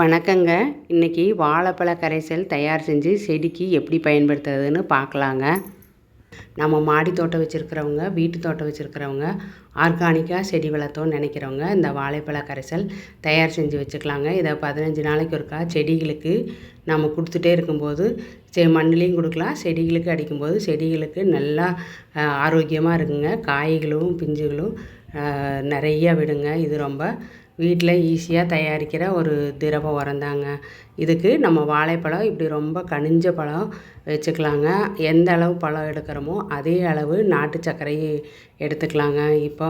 வணக்கங்க. இன்றைக்கி வாழைப்பழ கரைசல் தயார் செஞ்சு செடிக்கு எப்படி பயன்படுத்துறதுன்னு பார்க்கலாங்க. நம்ம மாடி தோட்டம் வச்சுருக்கிறவங்க வீட்டு தோட்டம் வச்சுருக்கிறவங்க ஆர்கானிக்காக செடி வளர்த்தோன்னு நினைக்கிறவங்க இந்த வாழைப்பழ கரைசல் தயார் செஞ்சு வச்சுக்கலாங்க. இதை பதினஞ்சு நாளைக்கு ஒருக்கா செடிகளுக்கு நம்ம கொடுத்துட்டே இருக்கும்போது செ மண்ணுலேயும் கொடுக்கலாம் செடிகளுக்கு அடிக்கும்போது செடிகளுக்கு நல்லா ஆரோக்கியமாக இருக்குங்க. காய்களும் பிஞ்சுகளும் நிறையா நிறைய விடுங்க. இது ரொம்ப வீட்டில் ஈஸியாக தயாரிக்கிற ஒரு திரவ உரந்தாங்க. இதுக்கு நம்ம வாழைப்பழம் இப்படி ரொம்ப கனிஞ்ச பழம் வச்சுக்கலாங்க. எந்த அளவு பழம் எடுக்கிறோமோ அதே அளவு நாட்டு சர்க்கரையை எடுத்துக்கலாங்க. இப்போ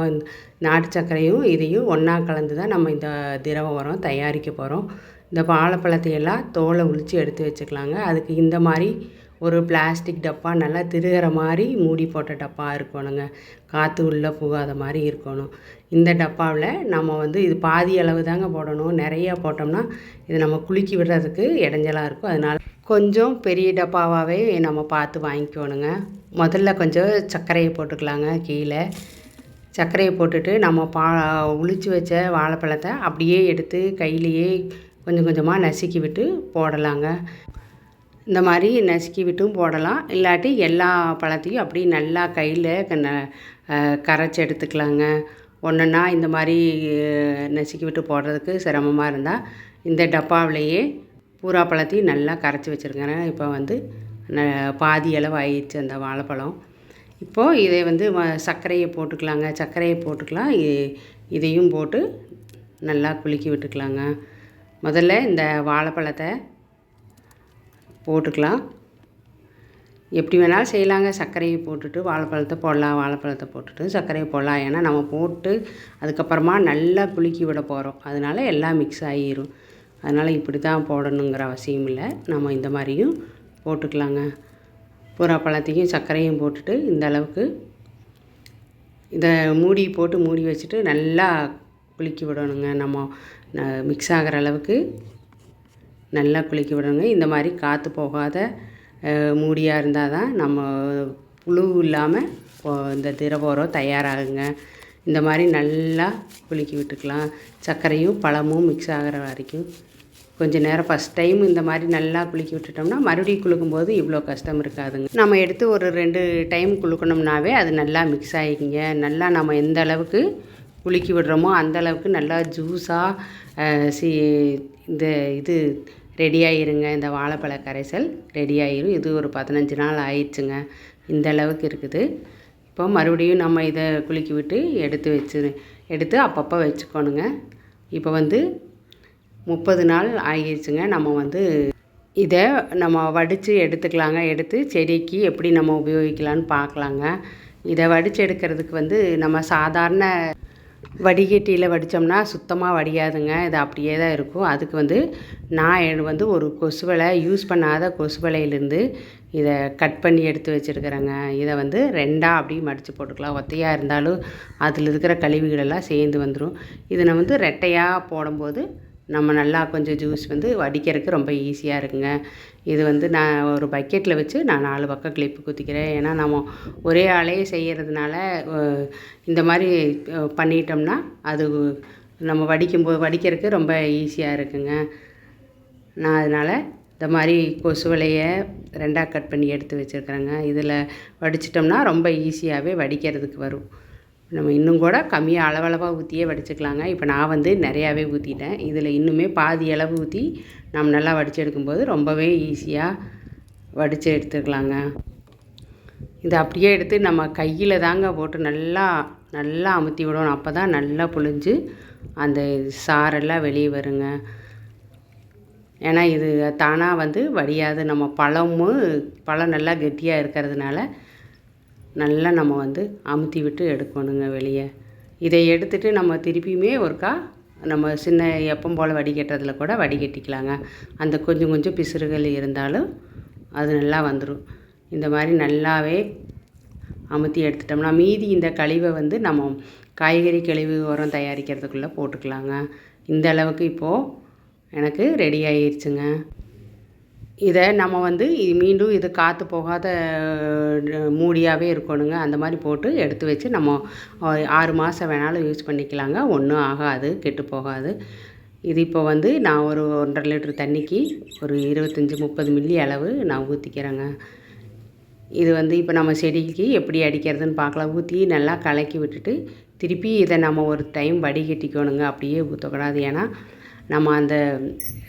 நாட்டு சர்க்கரையும் இதையும் ஒன்றா கலந்து தான் நம்ம இந்த திரவ உரம் தயாரிக்க போகிறோம் இந்த வாழைப்பழத்தையெல்லாம் தோலை உரித்து எடுத்து வச்சுக்கலாங்க. அதுக்கு இந்த மாதிரி ஒரு பிளாஸ்டிக் டப்பா நல்லா திருகிற மாதிரி மூடி போட்ட டப்பா இருக்கணுங்க. காற்று உள்ளே போகாத மாதிரி இருக்கணும். இந்த டப்பாவில் நம்ம வந்து இது பாதி அளவு தாங்க போடணும். நிறையா போட்டோம்னா இது நம்ம குலுக்கி விடுறதுக்கு இடைஞ்சலாக இருக்கும். அதனால் கொஞ்சம் பெரிய டப்பாவாகவே நம்ம பார்த்து வாங்கிக்கணுங்க. முதல்ல கொஞ்சம் சர்க்கரையை போட்டுக்கலாங்க கீழே. சர்க்கரையை போட்டுட்டு நம்ம பா உளிச்சு வச்ச வாழைப்பழத்தை அப்படியே எடுத்து கையிலேயே கொஞ்சம் கொஞ்சமாக நசுக்கி விட்டு போடலாங்க. இந்த மாதிரி நசுக்கி விட்டும் போடலாம். இல்லாட்டி எல்லா பழத்தையும் அப்படியே நல்லா கையில் கரைச்சி எடுத்துக்கலாங்க. ஒன்றுன்னா இந்த மாதிரி நசுக்கி விட்டு போடுறதுக்கு சிரமமாக இருந்தால் இந்த டப்பாவிலேயே பூரா பழத்தையும் நல்லா கரைச்சி வச்சுருக்கேன் இப்போ வந்து ந பாதி அளவு ஆயிடுச்சு அந்த வாழைப்பழம். இப்போது இதை வந்து சர்க்கரையை போட்டுக்கலாங்க. சர்க்கரையை போட்டுக்கலாம். இ- இதையும் போட்டு நல்லா குலுக்கி விட்டுக்கலாங்க. முதல்ல இந்த வாழைப்பழத்தை போட்டுக்கலாம். எப்படி வேணாலும் செய்யலாங்க. சர்க்கரையை போட்டுட்டு வாழைப்பழத்தை போடலாம். வாழைப்பழத்தை போட்டுட்டு சர்க்கரையை போடலாம். ஏன்னா நம்ம போட்டு அதுக்கப்புறமா நல்லா குலுக்கி விட போகிறோம் அதனால எல்லாம் மிக்ஸ் ஆகிரும் அதனால் இப்படி தான் போடணுங்கிற அவசியம் இல்லை. நம்ம இந்த மாதிரியும் போட்டுக்கலாங்க. பூரா பழத்தையும் சர்க்கரையும் போட்டுட்டு இந்த அளவுக்கு இதை மூடி போட்டு மூடி வச்சுட்டு நல்லா குலுக்கி விடணுங்க. நம்ம மிக்ஸ் ஆகிற அளவுக்கு நல்லா குளிக்க விடணுங்க. இந்த மாதிரி காற்று போகாத மூடியாக இருந்தால் தான் நம்ம புழு இல்லாமல் இந்த திரவோரம் தயாராகுங்க. இந்த மாதிரி நல்லா குலுக்கி விட்டுக்கலாம். சர்க்கரையும் பழமும் மிக்ஸ் ஆகிற வரைக்கும். கொஞ்ச நேரம் ஃபஸ்ட் டைம் இந்த மாதிரி நல்லா குலுக்கி விட்டுட்டோம்னா மறுபடியும் குலுக்கும்போது இவ்வளோ கஷ்டம் இருக்காதுங்க. நம்ம எடுத்து ஒரு ரெண்டு டைம் குலுக்கணும்னாவே அது நல்லா மிக்ஸ் ஆகிக்குங்க நல்லா நம்ம எந்த அளவுக்கு குலுக்கி விடுறோமோ அந்த அளவுக்கு நல்லா ஜூஸாக சி இந்த இது ரெடி இந்த வாழைப்பழ கரைசல் ரெடி இது ஒரு பதினஞ்சு நாள் ஆயிடுச்சுங்க. இந்த அளவுக்கு இருக்குது. இப்போ மறுபடியும் நம்ம இதை குலுக்கி விட்டு எடுத்து வச்சு எடுத்து அப்பப்போ வச்சுக்கணுங்க. இப்போ வந்து முப்பது நாள் ஆகிடுச்சுங்க நம்ம வந்து இதை நம்ம வடித்து எடுத்துக்கலாங்க. எடுத்து செடிக்கு எப்படி நம்ம உபயோகிக்கலான்னு பார்க்கலாங்க. இதை வடித்து எடுக்கிறதுக்கு வந்து நம்ம சாதாரண வடிகட்டியில் வடித்தோம்னா சுத்தமாக வடியாதுங்க. இது அப்படியே தான் இருக்கும். அதுக்கு வந்து நான் வந்து ஒரு கொசுவலை யூஸ் பண்ணாத கொசுவலையிலேருந்து இதை கட் பண்ணி எடுத்து வச்சுருக்கிறேங்க. இதை வந்து ரெண்டாக அப்படியே மடித்து போட்டுக்கலாம். ஒத்தையாக இருந்தாலும் அதில் இருக்கிற கழிவுகளெல்லாம் சேர்ந்து வந்துடும் இதை நான் வந்து ரெட்டையாக போடும்போது நம்ம நல்லா கொஞ்சம் ஜூஸ் வந்து வடிக்கிறதுக்கு ரொம்ப ஈஸியாக இருக்குங்க. இது வந்து நான் ஒரு பக்கெட்டில் வச்சு நான் நாலு பக்கம் கிளிப்பு குத்திக்கிறேன். ஏன்னா நம்ம ஒரே ஆளே செய்கிறதுனால இந்த மாதிரி பண்ணிட்டோம்னா அது நம்ம வடிக்கும்போது வடிக்கிறதுக்கு ரொம்ப ஈஸியாக இருக்குங்க. நான் அதனால் இந்த மாதிரி கொசு வலையை ரெண்டாக கட் பண்ணி எடுத்து வச்சுருக்குறேங்க. இதில் வடிச்சிட்டோம்னா ரொம்ப ஈஸியாகவே வடிக்கிறதுக்கு வரும். நம்ம இன்னும் கூட கம்மியாக அளவளவாக ஊற்றியே வடிச்சுக்கலாங்க. இப்போ நான் வந்து நிறையாவே ஊற்றிட்டேன் இதில் இன்னுமே பாதி அளவு ஊற்றி நம்ம நல்லா வடித்து எடுக்கும்போது ரொம்பவே ஈஸியாக வடித்து எடுத்துக்கலாங்க. இதை அப்படியே எடுத்து நம்ம கையில் தாங்க போட்டு நல்லா நல்லா அமுத்தி விடணும். அப்போ தான் நல்லா புழிஞ்சு அந்த சாரெல்லாம் வெளியே வருங்க. ஏன்னா இது தானாக வந்து வடியாது. நம்ம பழமும் பழம் நல்லா கெட்டியாக இருக்கிறதுனால நல்லா நம்ம வந்து அமுத்தி விட்டு எடுக்கணுங்க வெளியே. இதை எடுத்துகிட்டு நம்ம திருப்பியுமே ஒருக்கா நம்ம சின்ன எப்பம் போல் வடிகட்டுறதுல கூட வடிகட்டிக்கலாங்க அந்த கொஞ்சம் கொஞ்சம் பிசுறுகள் இருந்தாலும் அது நல்லா வந்துடும் இந்த மாதிரி நல்லாவே அமுத்தி எடுத்துட்டோம்னா மீதி இந்த கழிவை வந்து நம்ம காய்கறி கழிவு உரம் தயாரிக்கிறதுக்குள்ளே போட்டுக்கலாங்க. இந்த அளவுக்கு இப்போது எனக்கு ரெடி ஆயிடுச்சுங்க இதை நம்ம வந்து மீண்டும் இது காற்று போகாத மூடியாகவே இருக்கணுங்க. அந்த மாதிரி போட்டு எடுத்து வச்சு நம்ம ஆறு மாதம் வேணாலும் யூஸ் பண்ணிக்கலாங்க. ஒன்றும் ஆகாது கெட்டு போகாது. இது இப்போ வந்து நான் ஒரு ஒன்றரை லிட்டர் தண்ணிக்கு ஒரு இருபத்தஞ்சி முப்பது மில்லி அளவு நான் ஊற்றிக்கிறேங்க இது வந்து இப்போ நம்ம செடிக்கு எப்படி அடிக்கிறதுன்னு பார்க்கலாம். ஊற்றி நல்லா கலக்கி விட்டுட்டு திருப்பி இதை நம்ம ஒரு டைம் வடிகட்டிக்கணுங்க. அப்படியே ஊற்றக்கூடாது ஏன்னா நம்ம அந்த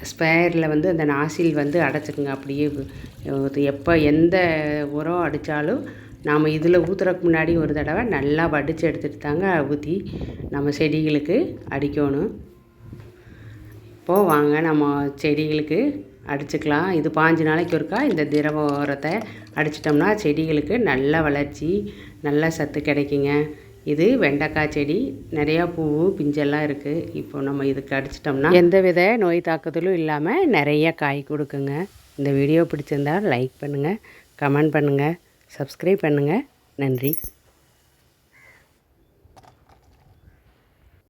ஸ்பேரில் வந்து அந்த நாசில் வந்து அடைச்சிக்குங்க அப்படியே எப்போ எந்த உரம் அடித்தாலும் நாம் இதில் ஊற்றுறக்கு முன்னாடி ஒரு தடவை நல்லா வடித்து எடுத்துகிட்டு தாங்க ஊற்றி நம்ம செடிகளுக்கு அடிக்கணும். இப்போது வாங்க நம்ம செடிகளுக்கு அடிச்சுக்கலாம். இது பாஞ்சு நாளைக்கு ஒருக்கா இந்த திரவ உரத்தை அடிச்சிட்டோம்னா செடிகளுக்கு நல்ல வளர்ச்சி நல்ல சத்து கிடைக்குங்க. இது வெண்டைக்காய் செடி நிறையா பூ பிஞ்செல்லாம் இருக்குது இப்போ நம்ம இதுக்கு அடிச்சிட்டோம்னா எந்த வித நோய் தாக்குதலும் இல்லாமல் நிறைய காய் கொடுக்குங்க. இந்த வீடியோ பிடிச்சிருந்தால் லைக் பண்ணுங்கள் கமெண்ட் பண்ணுங்கள் சப்ஸ்கிரைப் பண்ணுங்கள் நன்றி.